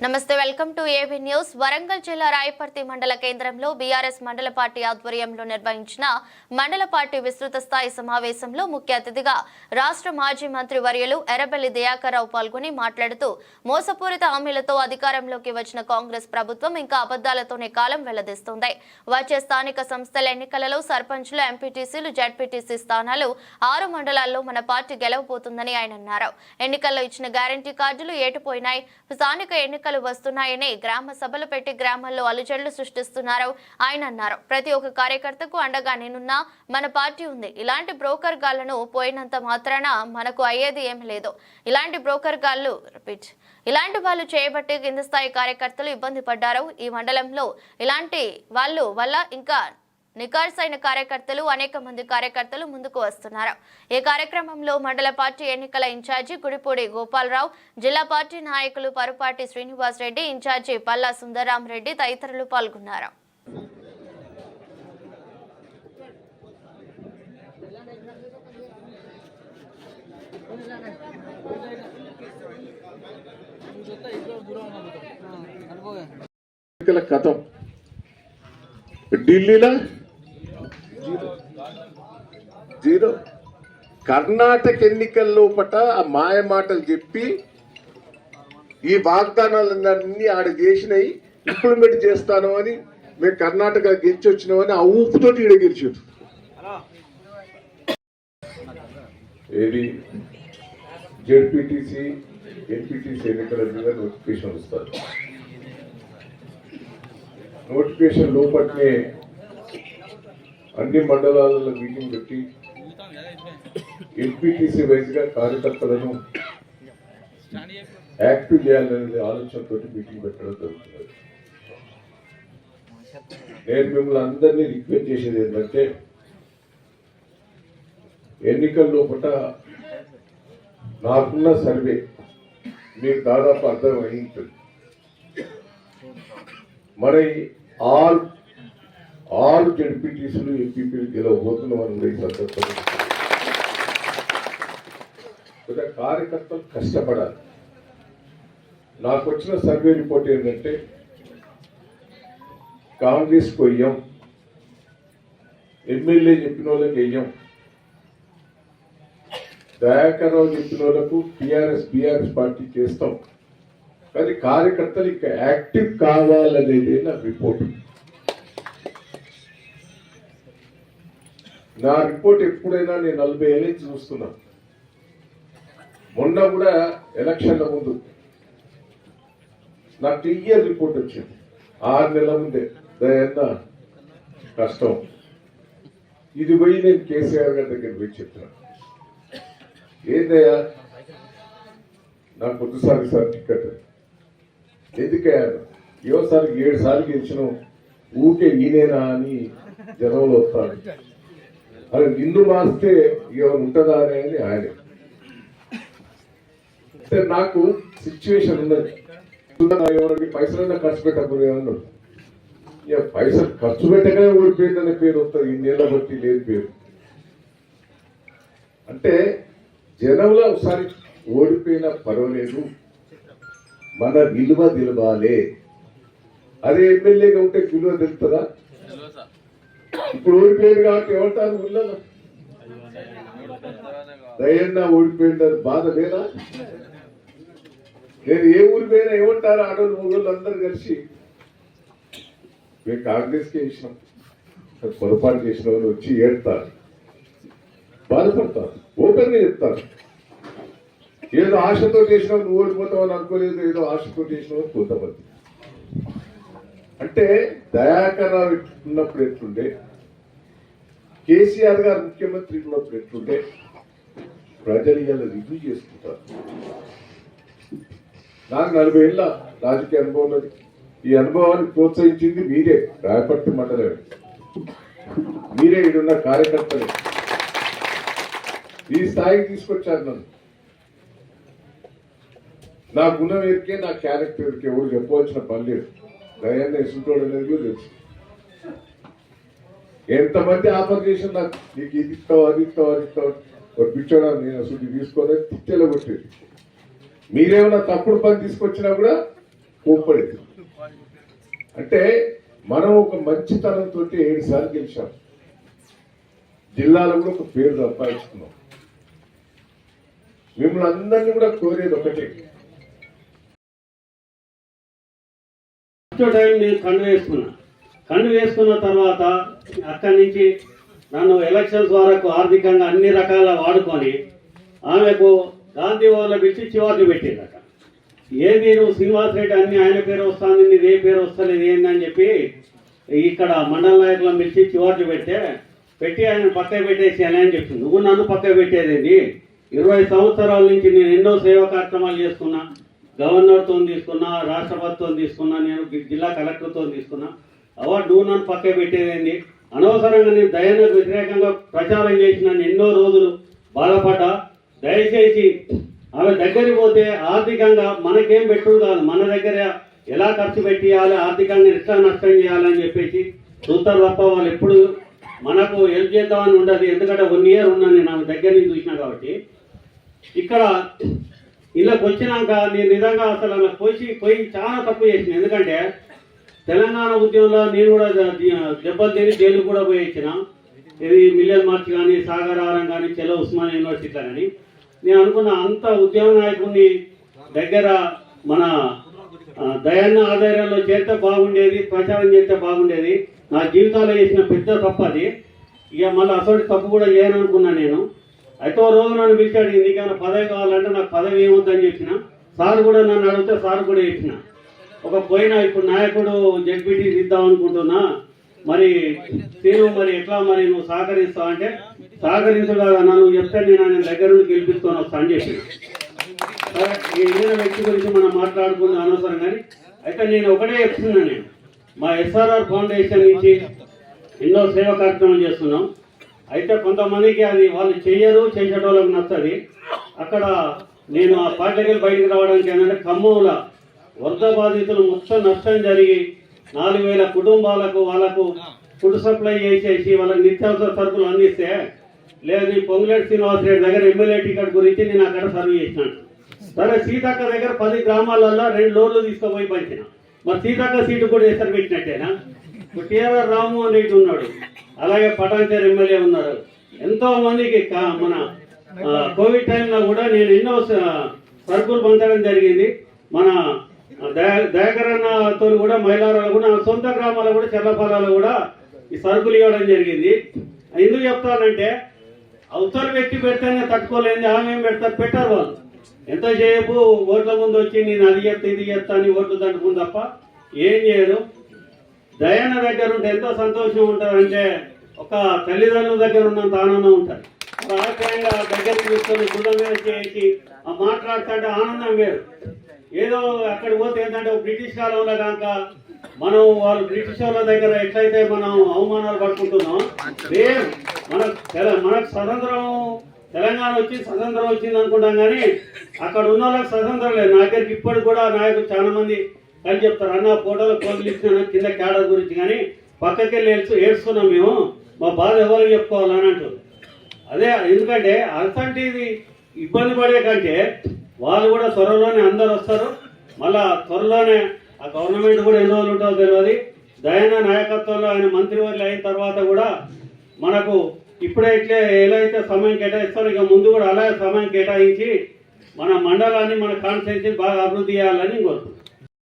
నమస్తే welcome to AB news. Warangal జిల్లా రాయపర్తి మండల కేంద్రంలో బీఆర్ఎస్ మండల పార్టీ ఆధ్వర్యంలో నిర్వహించిన మండల పార్టీ విస్తృత స్థాయి సమావేశంలో ముఖ్య అతిథిగా రాష్ట్ర మాజీ మంత్రి వర్యులు ఎర్రబెల్లి దయాకర్రావు పాల్గొని మాట్లాడుతూ మోసపూరిత హామీలతో అధికారంలోకి వచ్చిన కాంగ్రెస్ ప్రభుత్వం ఇంకా అబద్దాలతోనే కాలం వెల్లదిస్తుంది వచ్చే స్థానిక సంస్థల ఎన్నికలలో సర్పంచ్లు ఎంపీటీసీలు జడ్పీటీసీ స్థానాలు ఆరు మండలాల్లో మన పార్టీ గెలవబోతుందని ఆయన అన్నారు. ఎన్నికల్లో ఇచ్చిన గ్యారంటీ కార్డులు ఏటుపోయినాయి. స్థానిక ఎన్నికలు వస్తున్నాయని గ్రామ సభలు పెట్టి గ్రామాల్లో అలుజడులు సృష్టిస్తున్నారు. ఆయన అన్నారు ప్రతి ఒక్క కార్యకర్తకు అండగా నేనున్నా మన పార్టీ ఉంది. ఇలాంటి బ్రోకర్ గాళ్ళను పోయినంత మాత్రాన మనకు అయ్యేది ఏం లేదు. ఇలాంటి బ్రోకర్ గాళ్ళు రిపీట్ ఇలాంటి వాళ్ళు చేయబట్టి కింద స్థాయి కార్యకర్తలు ఇబ్బంది పడ్డారు. ఈ మండలంలో ఇలాంటి వాళ్ళు వల్ల ఇంకా నికార్సైన కార్యకర్తలు అనేక మంది కార్యకర్తలు ముందుకు వస్తున్నారు. ఈ కార్యక్రమంలో మండల పార్టీ ఎన్నికల ఇన్ఛార్జి గుడిపూడి గోపాలరావు జిల్లా పార్టీ నాయకులు పరుపాటి శ్రీనివాస్ రెడ్డి ఇన్ఛార్జి పల్లా సుందరాం రెడ్డి తదితరులు పాల్గొన్నారు. కథం. ఢిల్లీలో? జీరో. కర్ణాటక ఎన్నికల లోపట ఆ మాయ మాటలు చెప్పి ఈ వాగ్దానాలన్నీ ఆడ చేసినాయి ఇంప్లిమెంట్ చేస్తాను అని మేము కర్ణాటక గెలిచి వచ్చినామని ఆ ఊపుతోటి ఈడ గెలిచాడు ఏది? జెడ్పీటీసీ ఎన్పీటీసీ ఎన్నికల మీద నోటిఫికేషన్ వస్తారు నోటిఫికేషన్ లోపట్నే అన్ని మండలాలలో మీటింగ్ పెట్టి ఎన్పిటిసి వైజ్గా కార్యకర్తలను యాక్టివ్ చేయాలనే ఆలోచనతో మీటింగ్ పెట్టడం జరుగుతున్నది నేను మిమ్మల్ని అందరినీ రిక్వెస్ట్ చేసేది ఏంటంటే ఎన్నికల లోపల నాకున్న సర్వే మీకు దాదాపు అర్థం అయి మరి ఆల్ ఆల్ జడ్పీటీసీలు ఎంపీపీలు గెలవబోతున్నామని కూడా ఈ సందర్భంగా కొద్దిగా కార్యకర్తలు కష్టపడాలి. నాకు వచ్చిన సర్వే రిపోర్ట్ ఏంటంటే కాంగ్రెస్ కొయ్యం ఎమ్మెల్యే చెప్పిన వాళ్ళకి వెయ్యం దయాకరరావు చెప్పిన వాళ్ళకు టీఆర్ఎస్ బిఆర్ఎస్ పార్టీ చేస్తాం. కానీ కార్యకర్తలు ఇంకా యాక్టివ్ కావాలనేది నా రిపోర్ట్? నా రిపోర్ట్ ఎప్పుడైనా నేను నలభై ఏళ్ళే చూస్తున్నాను మొన్న కూడా ఎలక్షన్ల ముందు నాకు క్లియర్ రిపోర్ట్ వచ్చింది. ఆరు నెలల ముందే. దయన్న కష్టం. ఇది పోయి నేను కేసీఆర్ గారి దగ్గర పోయి చెప్పిన ఏందయ్యా? నాకు కొద్దిసారి సార్ టికెట్ ఎందుకయ్యా? ఏసారి ఏడు సార్లు గెలిచిన ఊకే ఈనేనా అని జనంలో వస్తాడు అరే నిన్ను మాస్తే ఏమైనా ఉంటుందా అని ఆయన. అంటే నాకు సిచ్యువేషన్ ఉన్నది ఎవరికి పైసలైనా ఖర్చు పెట్టకపోతే అన్నాడు ఇక పైసలు ఖర్చు పెట్టగానే ఓడిపోయిందనే పేరు వస్తుంది. ఇన్నేళ్ళ బట్టి లేదు పేరు. అంటే జనంలో ఒకసారి ఓడిపోయినా పర్వాలేదు. మన విలువ నిలవాలే. అదే ఎమ్మెల్యేగా ఉంటే విలువ తెలుస్తుందా? ఇప్పుడు ఓడిపోయారు కాబట్టి ఎవరితో ఊళ్ళో? దయన్నా ఓడిపోయిందని బాధ లేదా? నేను ఏ ఊరి పైన ఏమంటారు ఆడోళ్ళు మొగోళ్ళు అందరు కలిసి మేము కాంగ్రెస్కే వేసినాం పొరపాటు చేసిన వాళ్ళు వచ్చి ఏడతారు. బాధపడతారు. ఓపెన్గా చెప్తారు. ఏదో ఆశతో చేసినావు నువ్వు ఓడిపోతావు అని అనుకోలేదు ఏదో ఆశతో చేసినావు అని కొంతమంది అంటే దయాకర్ రావు ఉన్నప్పుడు ఎట్లుండే? కేసీఆర్ గారు ముఖ్యమంత్రి ఉన్నప్పుడు ఎట్లుండే? ప్రజలు ఇలా రివ్యూ చేసుకుంటారు. నాకు నలభై ఏళ్ళ రాజకీయ అనుభవం ఉన్నది. ఈ అనుభవాన్ని ప్రోత్సహించింది మీరే. రాయపర్తి మండలమే మీరే ఇడున్న కార్యకర్తలు. ఈ స్థాయికి తీసుకొచ్చారు నన్ను. నా గుణం ఎరికే నా క్యారెక్టర్ ఎరికే ఎవరు చెప్పవలసిన పని లేదు. దయాన్ని ఎసుంటోడు అనేది కూడా తెలుసు. ఎంతమంది ఆఫర్ చేసిన నాకు నీకు ఇది ఇస్తావు అది ఇస్తావు అది ఇస్తావు ఒక పిచ్చోడా నేను అసలు తీసుకోలేదు తిట్టెల కొట్టేది మీరేమైనా తప్పుడు పని తీసుకొచ్చినా కూడా కోప్పడింది. అంటే మనం ఒక మంచితనంతో ఏడు సార్లు గెలిచాం. జిల్లాలో కూడా ఒక పేరు సంపాదించుకున్నాం. మిమ్మల్ని అందరినీ కూడా కోరేది ఒకటే. ఫస్ట్ టైం నేను కండు వేసుకున్నా. కండు వేసుకున్న తర్వాత అక్కడి నుంచి నన్ను ఎలక్షన్స్ వరకు ఆర్థికంగా అన్ని రకాల వాడుకొని ఆమెకు గాంధీ వాళ్ళ పిలిచి చివాట్లు పెట్టిందట. ఏది నువ్వు శ్రీనివాస్ రెడ్డి అన్ని ఆయన పేరు వస్తాను నీది ఏ పేరు వస్తలేదు ఏందని చెప్పి ఇక్కడ మండల నాయకులను పిలిచి చివాట్లు పెట్టే పెట్టి ఆయన పక్క పెట్టేసి అని చెప్పి నువ్వు నన్ను పక్క పెట్టేదేంటి ఇరవై సంవత్సరాల నుంచి నేను ఎన్నో సేవా కార్యక్రమాలు చేసుకున్నా గవర్నర్తో తీసుకున్నా రాష్ట్రపతితో తీసుకున్నా నేను జిల్లా కలెక్టర్తో తీసుకున్నా. అవార్డు నువ్వు నన్ను పక్క పెట్టేదేంటి అనవసరంగా నేను దయానికి వ్యతిరేకంగా ప్రచారం చేసిన ఎన్నో రోజులు బాధపడ్డా. దయచేసి ఆమె దగ్గరికి పోతే ఆర్థికంగా మనకేం పెట్టుడు కాదు. మన దగ్గర ఎలా ఖర్చు పెట్టియాలి ఆర్థికంగా ఎట్లా నష్టం చేయాలని చెప్పేసి చూస్తారు తప్ప వాళ్ళు ఎప్పుడు మనకు హెల్ప్ చేద్దామని ఉండదు. ఎందుకంటే వన్ ఇయర్ ఉన్నా నేను ఆమె దగ్గర నుంచి చూసిన కాబట్టి. ఇక్కడ ఇళ్ళకి వచ్చినాక నేను నిజంగా అసలు అలా పోసి పోయి చాలా తప్పు చేసిన ఎందుకంటే తెలంగాణ ఉద్యమంలో నేను కూడా దెబ్బలు తిని జైలు కూడా పోయి ఇచ్చిన ఇది మిలియన్ మార్చ్ కానీ సాగరారం కానీ చెలో ఉస్మాన్ యూనివర్సిటీ కానీ. నేను అనుకున్న అంత ఉద్యమ నాయకుడిని దగ్గర మన దయాన్న ఆధారంలో చేస్తే బాగుండేది ప్రచారం చేస్తే బాగుండేది. నా జీవితాల్లో చేసిన పెద్ద తప్పు అది. ఇక మళ్ళీ అసలు తప్పు కూడా చేయననుకున్నా నేను. అయితే ఓ రోజు నన్ను పిలిచాడు ఎందుకైనా పదవి కావాలంటే నాకు పదవి ఏమొద్దని చెప్పిన? సార్ కూడా నన్ను అడిగితే సార్ కూడా చెప్పిన. ఒక పోయిన ఇప్పుడు నాయకుడు జడ్పీటీ ఇద్దాం అనుకుంటున్నా. మరి తీరు మరి ఎట్లా మరి నువ్వు సహకరిస్తావు అంటే సహకరించడు నన్ను చెప్తే నేను ఆయన దగ్గర నుండి గెలిపిస్తాను వస్తా అని చెప్పి ఈ వ్యక్తి గురించి మనం మాట్లాడుకుందాం అనవసరం కానీ అయితే నేను ఒకటే చెప్తున్నా నేను. మా ఎస్ఆర్ఆర్ ఫౌండేషన్ నుంచి ఎన్నో సేవ కార్యక్రమం చేస్తున్నాం. అయితే కొంతమందికి అది వాళ్ళు చెయ్యరు చేసేటోళ్ళకి నచ్చది. అక్కడ నేను ఆ పార్టీకి బయటికి రావడానికి ఏంటంటే ఖమ్మంలో వరద బాధితులు మొత్తం నష్టం జరిగి నాలుగు వేల కుటుంబాలకు వాళ్ళకు ఫుడ్ సప్లై చేసేసి వాళ్ళకి నిత్యావసర సరుకులు అందిస్తే లేదు ఈ పొంగులేటి శ్రీనివాస్ రెడ్డి దగ్గర ఎమ్మెల్యే టికెట్ గురించి నేను అక్కడ సర్వ్ చేసినాను. సరే సీతక్క దగ్గర పది గ్రామాలలో రెండు లోన్లు తీసుకుపోయి పంచిన మరి సీతక్క సీటు కూడా ఎసరు పెట్టినట్టేనా? ఇప్పుడు టీఆర్ఆర్ రామ్మోహన్ రెడ్డి ఉన్నాడు. అలాగే పటాన్చేర్ ఎమ్మెల్యే ఉన్నారు. ఎంతో మందికి మన కోవిడ్ టైంలో కూడా నేను ఎన్నో సరుకులు పంచడం జరిగింది. మన దయాకరన్నతో కూడా మైలారాలు కూడా సొంత గ్రామాల్లో కూడా చెల్లపల్లాలో కూడా ఈ సరుకులు ఇవ్వడం జరిగింది. ఎందుకు చెప్తానంటే అవతల వ్యక్తి పెడితేనే తట్టుకోలేదు ఆమె ఏం పెడతారు? పెట్టారు వాళ్ళు. ఎంతసేపు ఓట్ల ముందు వచ్చి నేను అది చేస్తా ఇది చేస్తా అని ఓట్లు తట్టుకుని తప్ప ఏం చేయరు. దయాన దగ్గర ఉంటే ఎంతో సంతోషం ఉంటుంది అంటే ఒక తల్లిదండ్రుల దగ్గర ఉన్నంత ఆనందం ఉంటుంది రాజకీయంగా దగ్గర తీసుకొని గుడ్డ మీద చేసి ఆ మాట్లాడుతుంటే ఆనందం వేరు. ఏదో అక్కడ పోతే ఏంటంటే బ్రిటిష్ కాలంలో కాక మనం వాళ్ళు బ్రిటిష్ వాళ్ళ దగ్గర ఎట్లయితే మనం అవమానాలు పడుకుంటున్నాం సేమ్ మన మనకు స్వతంత్రం తెలంగాణ వచ్చి స్వతంత్రం వచ్చింది అనుకుంటాం కానీ అక్కడ ఉన్న వాళ్ళకి స్వతంత్రం లేదు. నా దగ్గరికి ఇప్పటికి కూడా నాయకులు చాలా మంది కలిసి చెప్తారు అన్న ఫోటోలు కోతులు ఇచ్చిన కింద క్యాడర్ గురించి కానీ పక్కకి వెళ్ళి ఏడుస్తున్నాం మేము. మా బాధ ఎవరికి చెప్పుకోవాలని అంటారు. అదే ఎందుకంటే అలాంటిది ఇబ్బంది పడే కంటే వాళ్ళు కూడా త్వరలోనే అందరు వస్తారు. మళ్ళా త్వరలోనే ఆ గవర్నమెంట్ కూడా ఎన్ని రోజులు ఉంటుందో తెలియదు దయాన నాయకత్వంలో ఆయన మంత్రివర్యులు అయిన తర్వాత కూడా మనకు ఇప్పుడే ఇట్లే ఎలా అయితే సమయం కేటాయిస్తారో ఇక ముందు కూడా అలాగే సమయం కేటాయించి మన మండలాన్ని మన కాన్స్టిట్యూన్సీ బాగా అభివృద్ధి చేయాలని కోరుతున్నాం